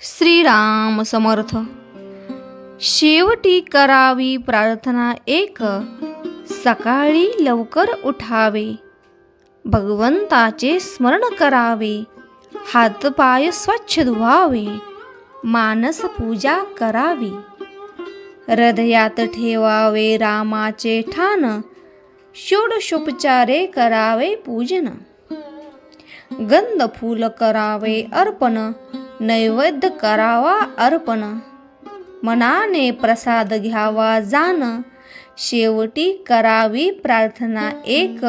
श्रीराम समर्थ. शेवटी करावी प्रार्थना एक सकाळी लवकर उठावे. भगवंताचे स्मरण करावे हातपाय स्वच्छ धुवावे मानस पूजा करावी. हृदयात ठेवावे रामाचे ठाण षोडशोपचारे करावे पूजन. गंध फूल करावे अर्पण नैवेद्य करावा अर्पण. मनाने प्रसाद घ्यावा जाण. शेवटी करावी प्रार्थना एक.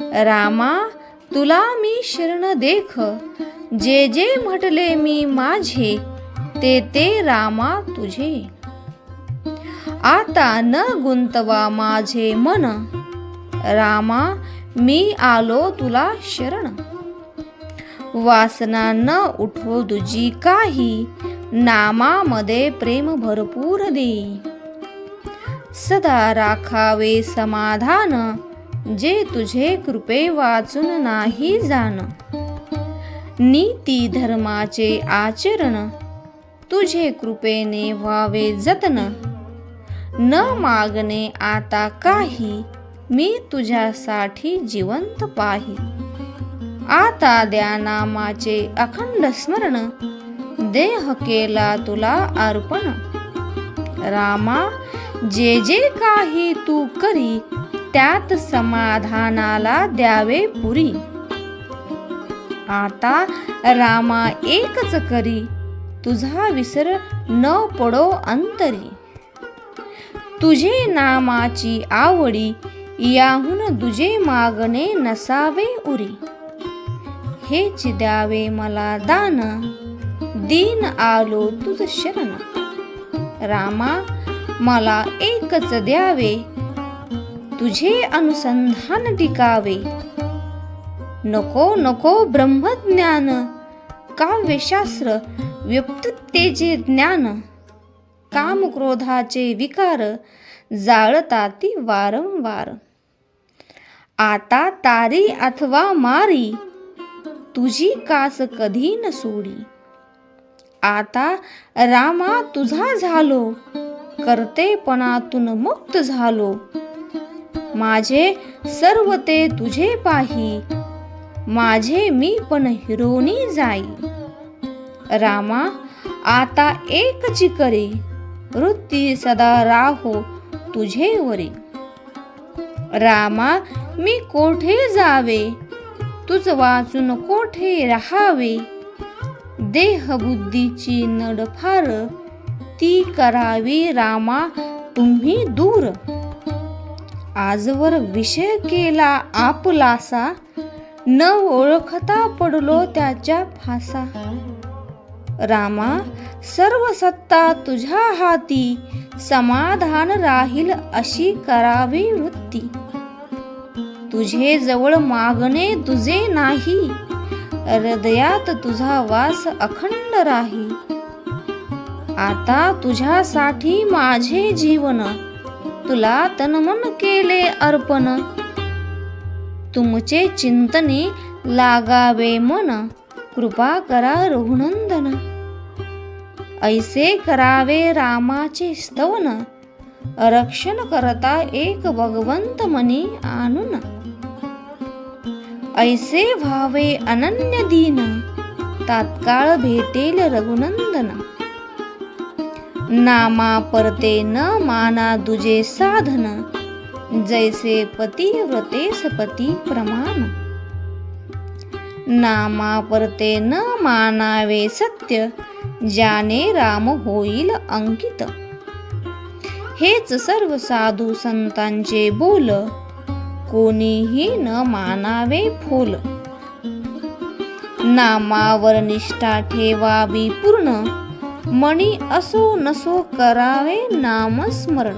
रामा तुला मी शरण देख. जे जे म्हटले मी माझे ते ते रामा तुझे. आता न गुंतवा माझे मन. रामा मी आलो तुला शरण. वासना न उठो तुझी काही नामामध्ये प्रेम भरपूर दे. सदा राखावे समाधान जे तुझे कृपे वाचून नाही जाण. नीती धर्माचे आचरण तुझे कृपेने व्हावे जतन. न मागणे आता काही मी तुझ्यासाठी जिवंत पाही. आता द्या नामाचे अखंड स्मरण. देह केला तुला अर्पण. रामा जे जे काही तू करी त्यात समाधानाला द्यावे पुरी. आता रामा एकच करी तुझा विसर न पडो अंतरी. तुझे नामाची आवडी याहून तुझे मागणे नसावे उरी. हेच द्यावे मला दान. दीन आलो तुझ शरण. रामा मला एकच द्यावे. तुझे अनुसंधान टिकावे. नको नको ब्रह्मज्ञान. काव्यशास्त्र व्युत्पत्तीचे ज्ञान. काम क्रोधाचे विकार जाळताती वारंवार. आता तारी अथवा मारी तुझी कास कधी न सोडी. आता रामा तुझा झालो करतेपणातून मुक्त झालो. माझे सर्व ते तुझे पाही माझे मी पण हिरोनी जाई. रामा आता एकची करी वृत्ती सदा राहो तुझे वरी. रामा मी कोठे जावे? तुझ वाचून कोठे राहावे? देह बुद्धीची नडफार ती करावी रामा तुम्ही दूर. आजवर विषय केला आपलासा न ओळखता पडलो त्याच्या फासा. रामा सर्व सत्ता तुझ्या हाती समाधान राहील अशी करावी वृत्ती. तुझे जवळ मागणे तुझे नाही. हृदयात तुझा वास अखंड राही. आता तुझ्यासाठी माझे जीवन. तुला तनमन केले अर्पण. तुमचे चिंतने लागावे मन. कृपा करा रघुनंदन. ऐसे करावे रामाचे स्तवन. रक्षण करता एक भगवंत मनी आणून. ऐसे व्हावे अनन्य दीन तात्काळ भेटेल रघुनंदन. नामा परते न माना दुजे साधन जैसे पती व्रते सपती प्रमाण. नामा परते न मानावे सत्य ज्याने राम होईल अंकित. हेच सर्व साधू संतांचे बोल कोणीही न मानावे फूल. नामावर निष्ठा ठेवावी पूर्ण. मणी असो नसो करावे नामस्मरण.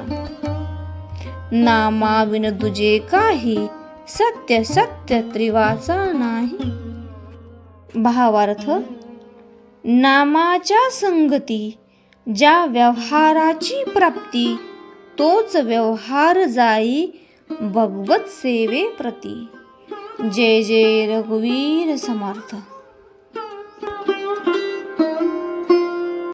नामाविन तुझे काही सत्य सत्य त्रिवाचा नाही. भावार्थ नामाच्या संगती ज्या व्यवहाराची प्राप्ती तोच व्यवहार जाई भगवत सेवे प्रती. जय जय रघुवीर समर्थ.